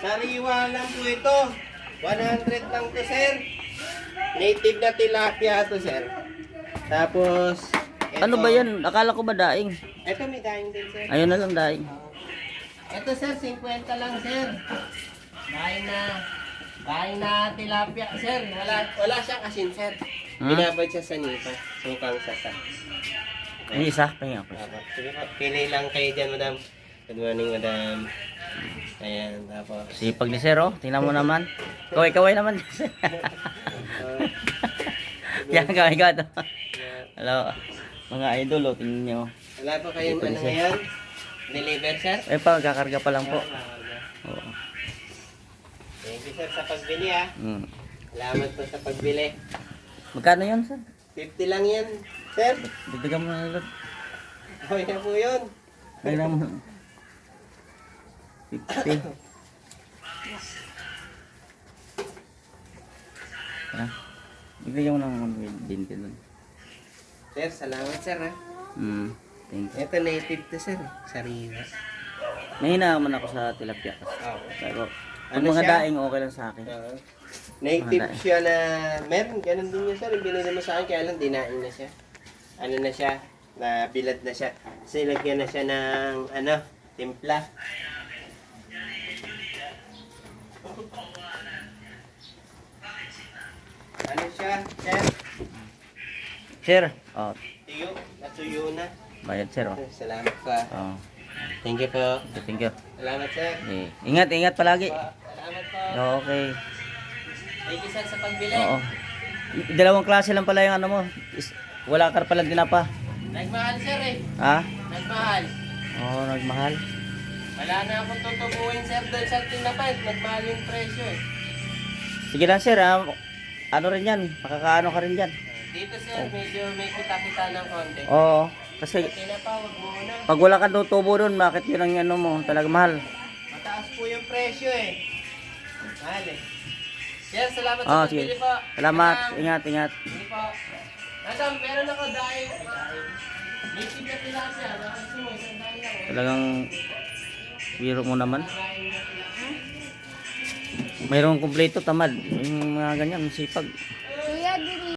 Sariwa lang po ito. 100 lang to, sir. Native na tilapia to, sir. Tapos, ito. Ano ba yan? Akala ko ba daing? Ito may daing din, sir. Ayun na lang daing. Ito, sir, 50 lang, sir. Daing na, daing na tilapia, sir. Wala, wala siyang asin, sir. Hmm? Binabad siya sa nipa. Sukang sasa. Ay, isa. Pahinga ko. Pili lang kayo dyan, madam. Good morning, madam. Ayan, tapos. Sipag ni Sir, oh. Tingnan mo naman. Kaway-kaway naman. Yan, kaway-kaway. to. Hello. Mga idol, oh. Tingnan nyo. Wala po kayong ano ngayon? Deliver, sir? Eh, pa, kakarga pa lang po. Oo. Thank you, sir, sa pagbili, ah. Mm. Salamat po sa pagbili. Magkano yun, Sir? 50 lang yan, sir. Dagdagan mo na lang. Okay na po yun. Dagdagan mo. 50. Ha? Dagdagan mo na ng 20 dun. Sir, salamat, sir, ha. Mm. Thank you. Ito native to, sir. Sariwa. Nahina naman ako sa tilapia kasi. Oo. Pero, pag Ano mga siya? daing, okay lang sa akin. Oo. Native Wala. siya na, meron, ganun din yun, sir. Yung binili mo sa akin, kaya lang dinain na siya. Ano na siya, na bilad na siya. Kasi lagyan na siya ng, ano, timpla. Siya, sir? Sir, oh, Tuyo, natuyo na. bayad sir. Oh. Salamat pa. Oh, Thank you po. thank you. Salamat, sir. Eh, ingat, ingat palagi. Pa. Salamat po. Okay. Thank you, sir, sa pagbili. Oo. Dalawang klase lang pala yung ano mo. Is- Wala ka pala dinapa. Nagmahal, sir, eh. Ha? Nagmahal. Oo, oh, nagmahal. Wala na akong tutubuin, sir, doon sa tinapay. Nagmahal yung presyo, eh. Sige lang sir, ha? Ano rin yan? Makakaano ka rin dyan. Dito, sir, medyo may kita-kita ng konti. Oo. Kasi muna. pag wala kang tutubo doon, bakit yun ang ano mo? Talaga mahal. Mataas po yung presyo, eh. Mahal, eh. Sir, salamat Oo, sa sige. pagbili po. Salamat. Madam, Ingat, ingat. Sige po. Madam, meron ako dahil. Native na tilapia. Nakasi mo, isang dahil lang. eh. Talagang biro mo naman. Dahil. Mayroong kumpleto tamad. Yung mga ganyan, sipag.